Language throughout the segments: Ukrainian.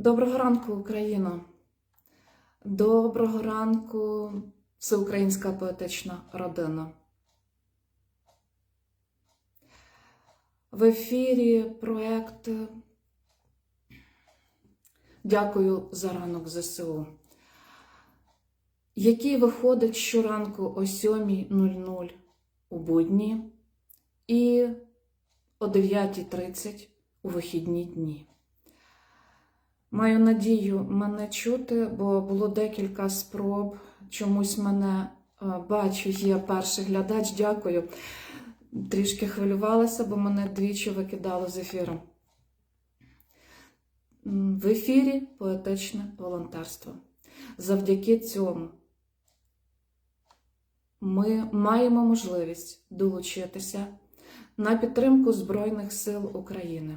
Доброго ранку, Україно! Доброго ранку, всеукраїнська поетична родина. В ефірі проект Дякую за ранок ЗСУ, який виходить щоранку о 7.00 у будні і о 9.30 у вихідні дні. Маю надію мене чути, бо було декілька спроб. Чомусь мене е, бачу, є перший глядач. Дякую. Трішки хвилювалася, бо мене двічі викидало з ефіру. В ефірі поетичне волонтерство. Завдяки цьому ми маємо можливість долучитися на підтримку Збройних сил України.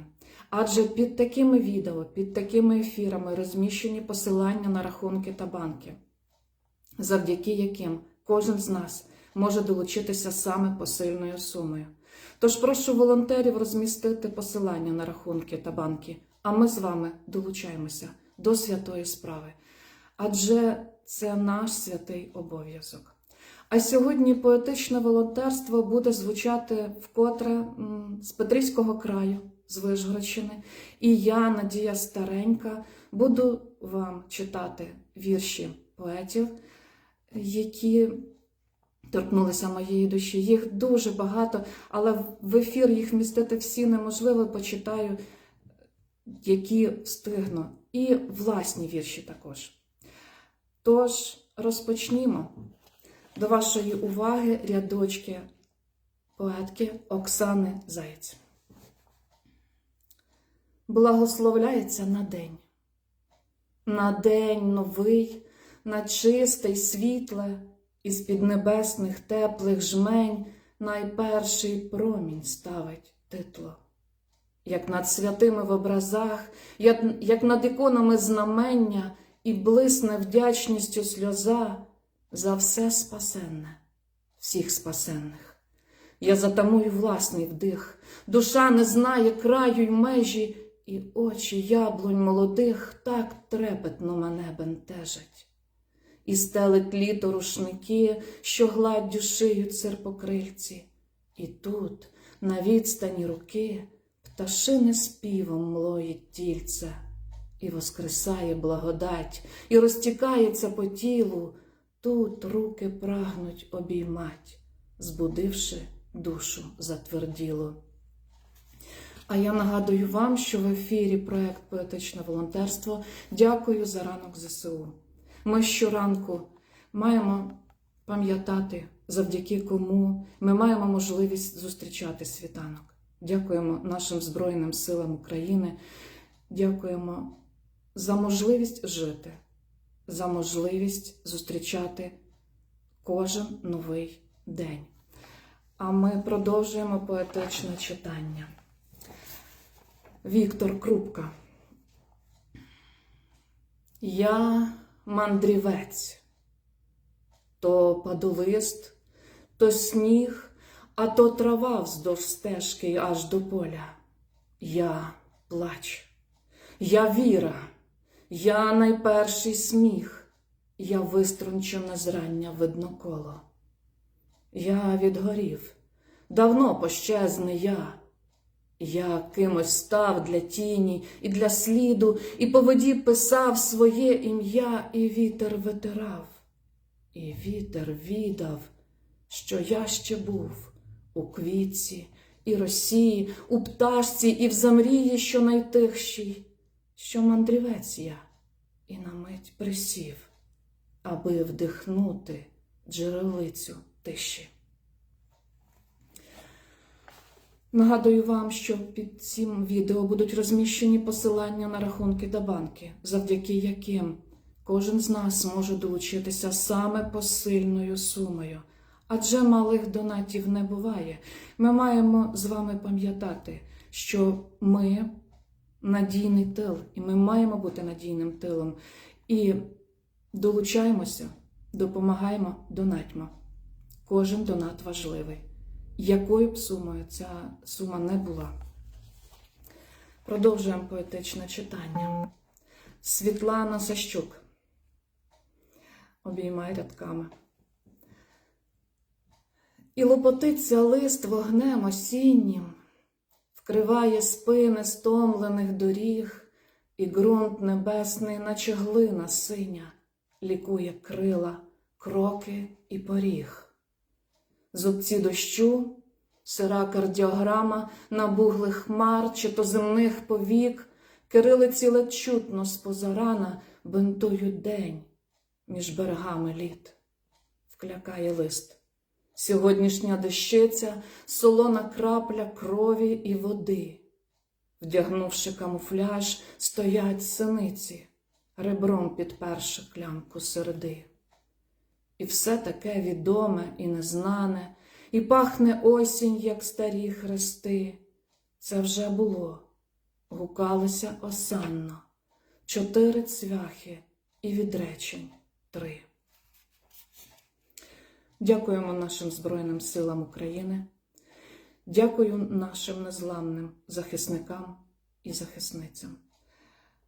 Адже під такими відео, під такими ефірами розміщені посилання на рахунки та банки, завдяки яким кожен з нас може долучитися саме посильною сумою. Тож прошу волонтерів розмістити посилання на рахунки та банки, а ми з вами долучаємося до святої справи. Адже це наш святий обов'язок. А сьогодні поетичне волонтерство буде звучати вкотре з Петрівського краю, з Вишгородщини. І я, Надія Старенька, буду вам читати вірші поетів, які торкнулися моєї душі. Їх дуже багато, але в ефір їх містити всі неможливо. Почитаю, які встигну. І власні вірші також. Тож розпочнімо. До вашої уваги рядочки поетки Оксани Заєць. Благословляється на день, на день новий, на чисте й світле, із під небесних теплих жмень найперший промінь ставить титло. Як над святими в образах, як, як над іконами знамення, і блисне вдячністю сльоза за все спасенне, всіх спасенних. Я затамую власний вдих, душа не знає краю й межі, і очі яблунь молодих так трепетно мене бентежать. І стелить літо рушники, що гладдю шиють серпокрильці, і тут, на відстані руки, пташине співом млоїть тільце, і воскресає благодать, і розтікається по тілу. Тут руки прагнуть обіймать, збудивши душу затверділу. А я нагадую вам, що в ефірі проект Поетичне волонтерство дякую за ранок ЗСУ. Ми щоранку маємо пам'ятати, завдяки кому ми маємо можливість зустрічати світанок. Дякуємо нашим Збройним силам України, дякуємо за можливість жити за можливість зустрічати кожен новий день. А ми продовжуємо поетичне читання. Віктор Крупка. Я мандрівець, то падолист, то сніг, а то трава вздовж стежки аж до поля. Я плач, я віра. Я найперший сміх, я виструнчене зрання видно коло. Я відгорів, давно пощезне я. Я кимось став для тіні і для сліду, і по воді писав своє ім'я, і вітер витирав, і вітер відав, що я ще був у квітці і росії, у пташці, і в замрії, що найтихшій що мандрівець я і на мить присів, аби вдихнути джерелицю тиші. Нагадую вам, що під цим відео будуть розміщені посилання на рахунки та банки, завдяки яким кожен з нас може долучитися саме посильною сумою. Адже малих донатів не буває. Ми маємо з вами пам'ятати, що ми надійний тил, і ми маємо бути надійним тилом. І долучаємося, допомагаємо, донатьмо. Кожен донат важливий. Якою б сумою ця сума не була. Продовжуємо поетичне читання. Світлана Сащук. Обіймай рядками. І лопотиться лист вогнем осіннім, вкриває спини стомлених доріг, і ґрунт небесний, наче глина синя, лікує крила, кроки і поріг. Зубці дощу, сира кардіограма набуглих хмар чи то земних повік, кирилиці ледь чутно з-поза рана бинтують день між берегами літ. Вклякає лист. Сьогоднішня дещиця, солона крапля крові і води. Вдягнувши камуфляж, стоять синиці, ребром підперши клямку середи. І все таке відоме і незнане, і пахне осінь, як старі хрести. Це вже було, гукалося осанно, чотири цвяхи і відречень три. Дякуємо нашим Збройним силам України. Дякую нашим незламним захисникам і захисницям.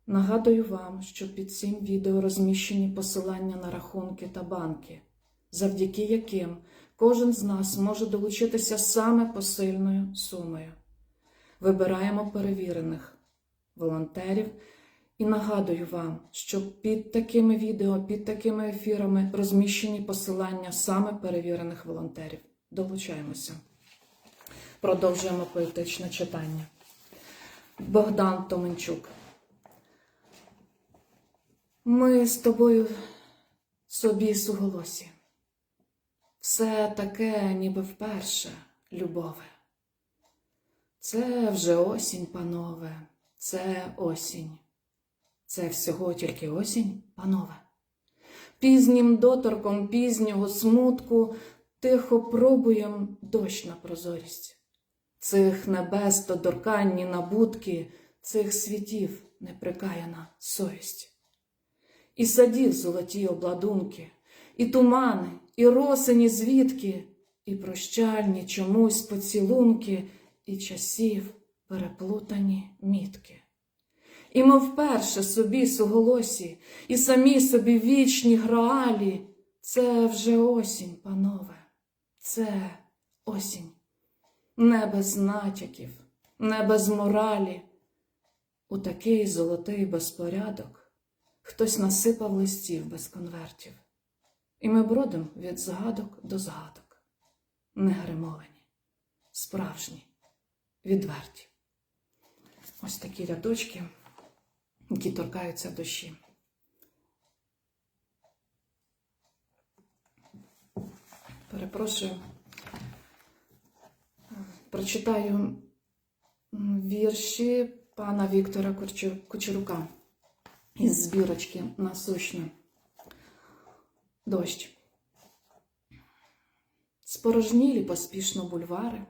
Нагадую вам, що під цим відео розміщені посилання на рахунки та банки, завдяки яким кожен з нас може долучитися саме посильною сумою. Вибираємо перевірених волонтерів. І нагадую вам, що під такими відео, під такими ефірами розміщені посилання саме перевірених волонтерів. Долучаємося. Продовжуємо поетичне читання. Богдан Томенчук. Ми з тобою собі суголосі. Все таке, ніби вперше, любове. Це вже осінь, панове, це осінь. Це всього тільки осінь, панове. Пізнім доторком пізнього смутку тихо пробуєм дощ на прозорість. Цих небес то дорканні набутки, цих світів неприкаяна совість. І садів золоті обладунки, і тумани, і росені звідки, і прощальні чомусь поцілунки, і часів переплутані мітки. І ми вперше собі суголосі, і самі собі вічні граалі. Це вже осінь, панове, це осінь. Не без натяків, не без моралі. У такий золотий безпорядок хтось насипав листів без конвертів. І ми бродим від згадок до згадок, не гримовані, справжні, відверті. Ось такі рядочки які торкаються душі. Перепрошую, прочитаю вірші пана Віктора Кучерука із збірочки насущне. Дощ. Спорожнілі поспішно бульвари,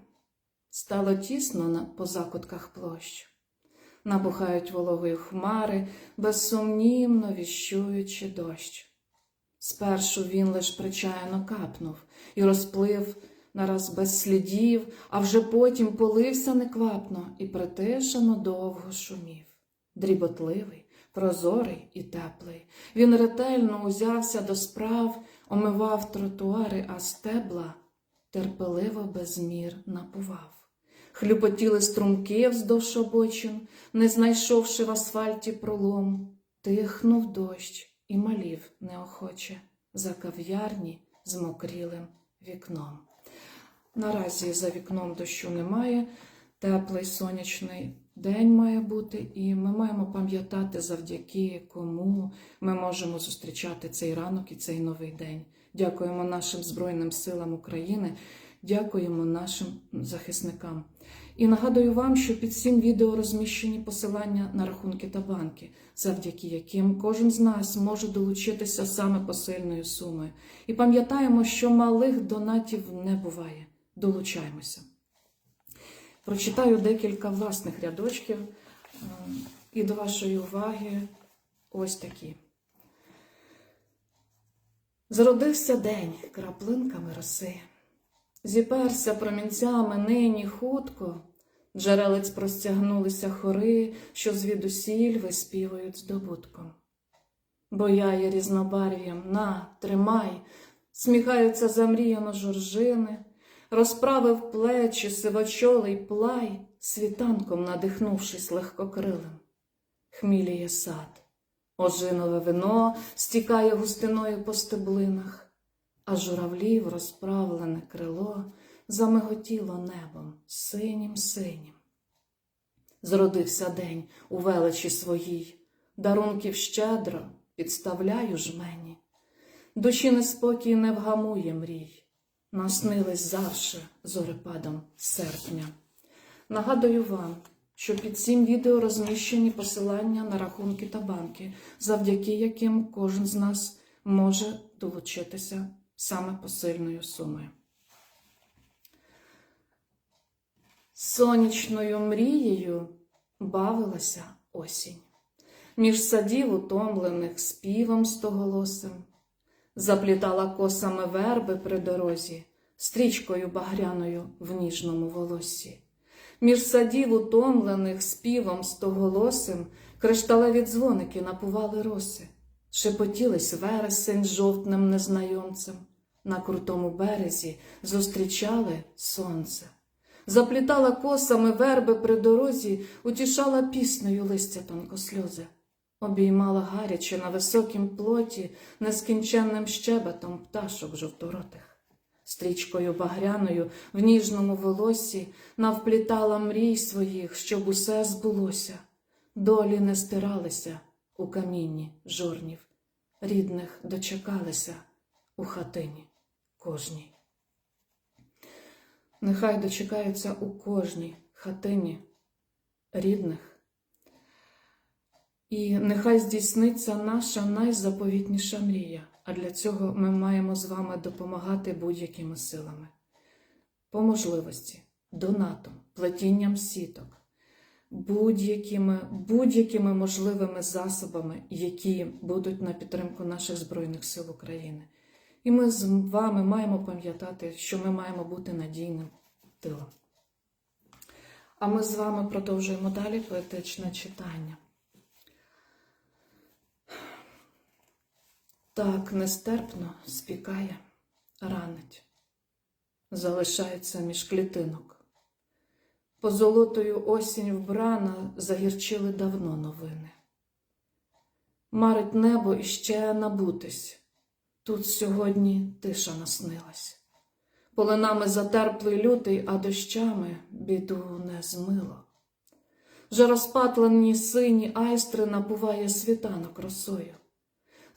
стало тісно на, по закутках площ набухають вологою хмари, безсумнівно віщуючи дощ. Спершу він лиш причаяно капнув і розплив нараз без слідів, а вже потім полився неквапно і притишено довго шумів. Дріботливий, прозорий і теплий. Він ретельно узявся до справ, омивав тротуари, а стебла терпеливо без мір напував. Хлюпотіли струмки вздовж обочин, не знайшовши в асфальті пролом, тихнув дощ і малів неохоче за кав'ярні з мокрілим вікном. Наразі за вікном дощу немає, теплий сонячний день має бути, і ми маємо пам'ятати, завдяки кому ми можемо зустрічати цей ранок і цей новий день. Дякуємо нашим Збройним силам України. Дякуємо нашим захисникам. І нагадую вам, що під цим відео розміщені посилання на рахунки та банки, завдяки яким кожен з нас може долучитися саме посильною сумою. І пам'ятаємо, що малих донатів не буває. Долучаємося. Прочитаю декілька власних рядочків і до вашої уваги ось такі. Зародився день краплинками роси. Зіперся промінцями нині хутко, Джерелець простягнулися хори, що звідусіль виспівують здобутком. Бояє різнобарв'ям, на, тримай, сміхаються замріяно жоржини, розправив плечі сивочолий плай, світанком надихнувшись легкокрилим. Хміліє сад, ожинове вино стікає густиною по стеблинах, а журавлів розправлене крило замиготіло небом синім синім. Зродився день у величі своїй, дарунків щедро підставляю жмені. Душі неспокій не вгамує мрій, наснились завше зорепадом серпня. Нагадую вам, що під цим відео розміщені посилання на рахунки та банки, завдяки яким кожен з нас може долучитися саме посильною сумою. Сонячною мрією бавилася осінь, між садів утомлених співом стоголосим, заплітала косами верби при дорозі, стрічкою багряною в ніжному волоссі. Між садів утомлених співом стоголосим кришталеві дзвоники напували роси, шепотілись вересень жовтним незнайомцем, на крутому березі зустрічали сонце. Заплітала косами верби при дорозі, утішала піснею листя тонкосльози, обіймала гаряче на високім плоті нескінченним щебетом пташок жовторотих. Стрічкою багряною в ніжному волосі навплітала мрій своїх, щоб усе збулося, долі не стиралися у камінні жорнів, рідних дочекалися у хатині кожній. Нехай дочекаються у кожній хатині рідних, і нехай здійсниться наша найзаповітніша мрія, а для цього ми маємо з вами допомагати будь-якими силами, по можливості, донатом, плетінням сіток, будь-якими будь-якими можливими засобами, які будуть на підтримку наших Збройних сил України. І ми з вами маємо пам'ятати, що ми маємо бути надійним тилом. А ми з вами продовжуємо далі поетичне читання. Так нестерпно спікає, ранить, залишається між клітинок. Позолотою осінь вбрана загірчили давно новини. Марить небо іще набутись. Тут сьогодні тиша наснилась. Полинами затерплий лютий, а дощами біду не змило. Вже розпатлені сині айстри набуває світанок росою.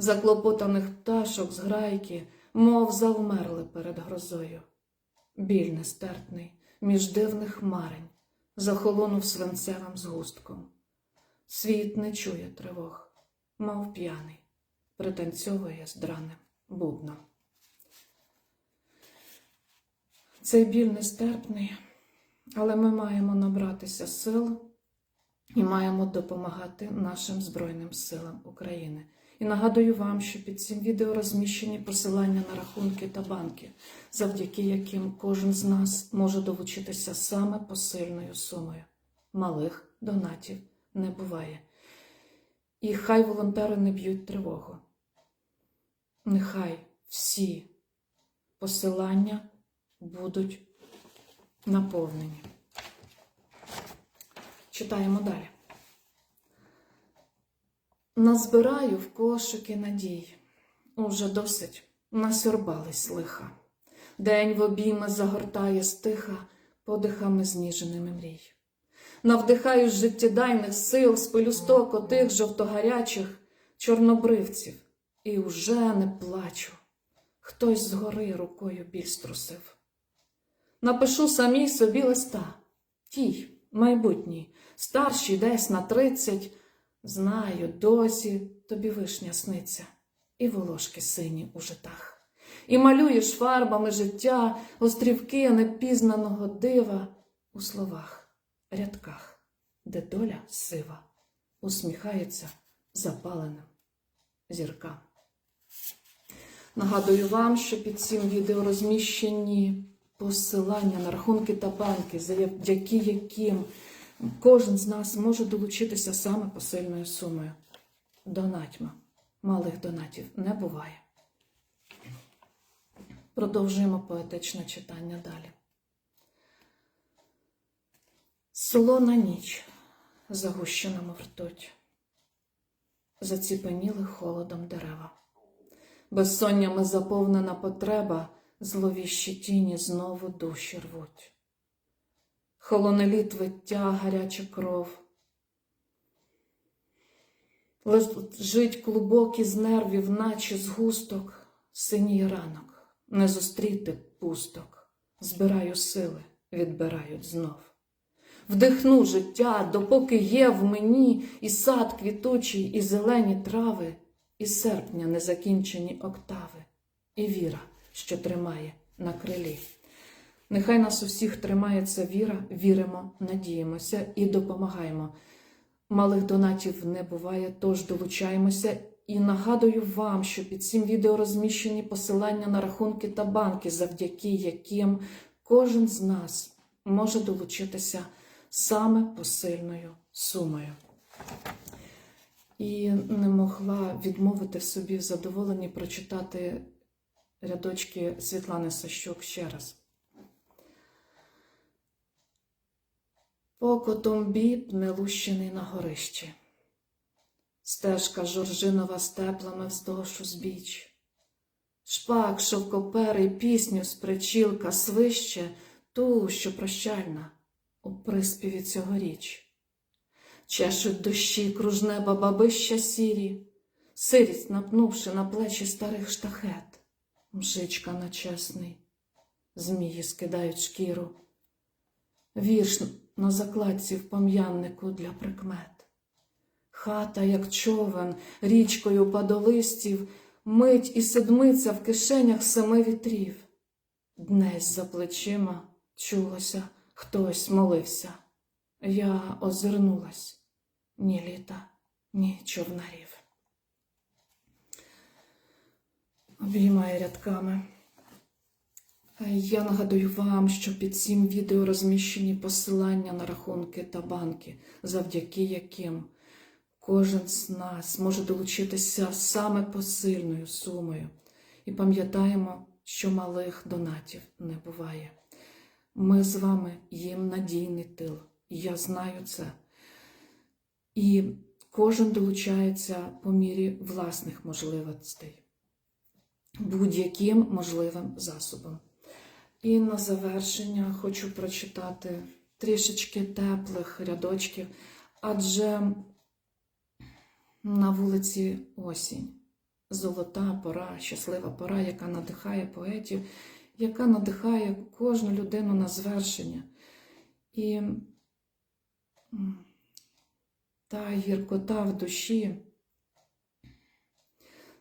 Заклопотаних пташок з грайки, мов завмерли перед грозою. Біль нестерпний між дивних марень захолонув свинцевим згустком. Світ не чує тривог, мов п'яний, пританцьовує з драним бубном. Цей біль нестерпний, але ми маємо набратися сил і маємо допомагати нашим Збройним силам України. І нагадую вам, що під цим відео розміщені посилання на рахунки та банки, завдяки яким кожен з нас може долучитися саме посильною сумою. Малих донатів не буває. І хай волонтери не б'ють тривогу. Нехай всі посилання будуть наповнені. Читаємо далі. Назбираю в кошики надій. Уже досить насюрбались лиха. День в обійми загортає стиха подихами зніженими мрій. Навдихаю з життєдайних сил з пелюсток отих жовтогарячих чорнобривців, і уже не плачу. Хтось згори рукою біль струсив. Напишу самій собі листа, тій, майбутній, старшій десь на тридцять. Знаю, досі тобі вишня сниться, і волошки сині у житах. І малюєш фарбами життя острівки непізнаного дива у словах, рядках, де доля сива усміхається запаленим зіркам. Нагадую вам, що під цим відео розміщені посилання на рахунки та банки, завдяки яким кожен з нас може долучитися саме посильною сумою. Донатьма. Малих донатів не буває. Продовжуємо поетичне читання далі. Солона ніч, загущена ртуть, заціпеніли холодом дерева. Безсоннями заповнена потреба, зловіщі тіні знову душі рвуть. Холоне літ виття, гаряча кров. Лежить клубок із нервів, наче згусток, синій ранок, не зустріти пусток, збираю сили, відбирають знов. Вдихну життя, допоки є в мені і сад квітучий, і зелені трави, і серпня незакінчені октави, і віра, що тримає на крилі. Нехай нас усіх тримає ця віра, віримо, надіємося і допомагаємо. Малих донатів не буває, тож долучаємося і нагадую вам, що під цим відео розміщені посилання на рахунки та банки, завдяки яким кожен з нас може долучитися саме посильною сумою. І не могла відмовити собі в задоволенні прочитати рядочки Світлани Сащук ще раз. Покотом біб нелущений на горищі, стежка жоржинова з теплами вздовж узбіч, шпак шовкоперий пісню з причілка свище ту, що прощальна у приспіві цьогоріч. Чешуть дощі кружнеба бабища сірі, сирість напнувши на плечі старих штахет, мжичка начесний, змії скидають шкіру, вірш на закладці в пам'яннику для прикмет. Хата, як човен, річкою падолистів, мить і седмиця в кишенях семи вітрів. Днесь за плечима чулося, хтось молився. Я озирнулась ні літа, ні човнарів. Обіймає рядками. Я нагадую вам, що під цим відео розміщені посилання на рахунки та банки, завдяки яким кожен з нас може долучитися саме посильною сумою. І пам'ятаємо, що малих донатів не буває. Ми з вами їм надійний тил. Я знаю це. І кожен долучається по мірі власних можливостей, будь-яким можливим засобом. І на завершення хочу прочитати трішечки теплих рядочків, адже на вулиці осінь золота пора, щаслива пора, яка надихає поетів, яка надихає кожну людину на звершення. І та гіркота в душі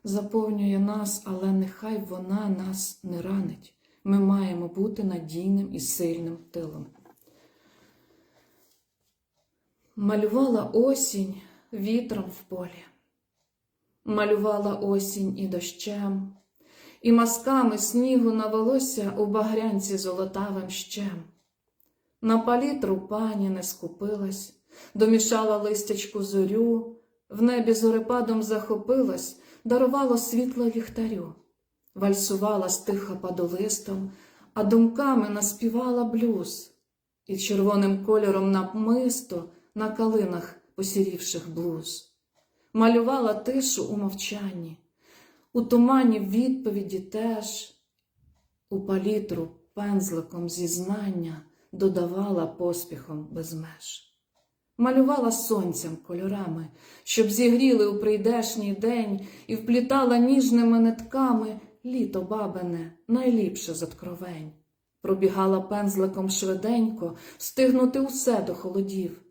заповнює нас, але нехай вона нас не ранить. Ми маємо бути надійним і сильним тилом. Малювала осінь вітром в полі, малювала осінь і дощем, і мазками снігу на волосся у багрянці золотавим щем. На палітру пані не скупилась, домішала листячку зорю, в небі зорепадом захопилась, дарувала світло ліхтарю вальсувала стиха падолистом, а думками наспівала блюз, і червоним кольором намисто на калинах посірівших блуз, малювала тишу у мовчанні, у тумані відповіді теж, у палітру пензликом зізнання додавала поспіхом без меж. Малювала сонцям кольорами, щоб зігріли у прийдешній день, і вплітала ніжними нитками літо бабине, найліпше з откровень. Пробігала пензликом швиденько, встигнути усе до холодів.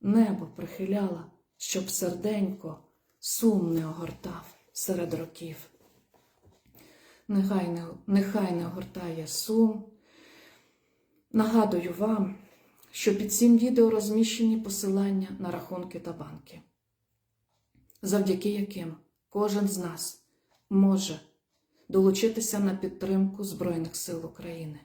Небо прихиляла, щоб серденько сум не огортав серед років. Нехай не, нехай не огортає сум. Нагадую вам, що під цим відео розміщені посилання на рахунки та банки, завдяки яким кожен з нас може долучитися на підтримку Збройних сил України.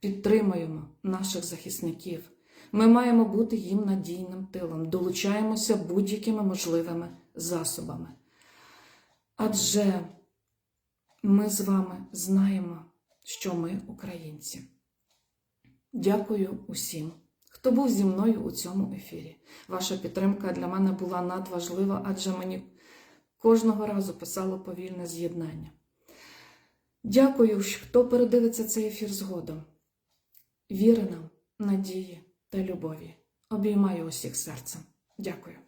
підтримуємо наших захисників. Ми маємо бути їм надійним тилом, долучаємося будь-якими можливими засобами. Адже ми з вами знаємо, що ми українці. Дякую усім, хто був зі мною у цьому ефірі. Ваша підтримка для мене була надважлива, адже мені кожного разу писало повільне з'єднання. Дякую, хто передивиться цей ефір згодом. Віри нам, надії та любові. Обіймаю усіх серцем. Дякую.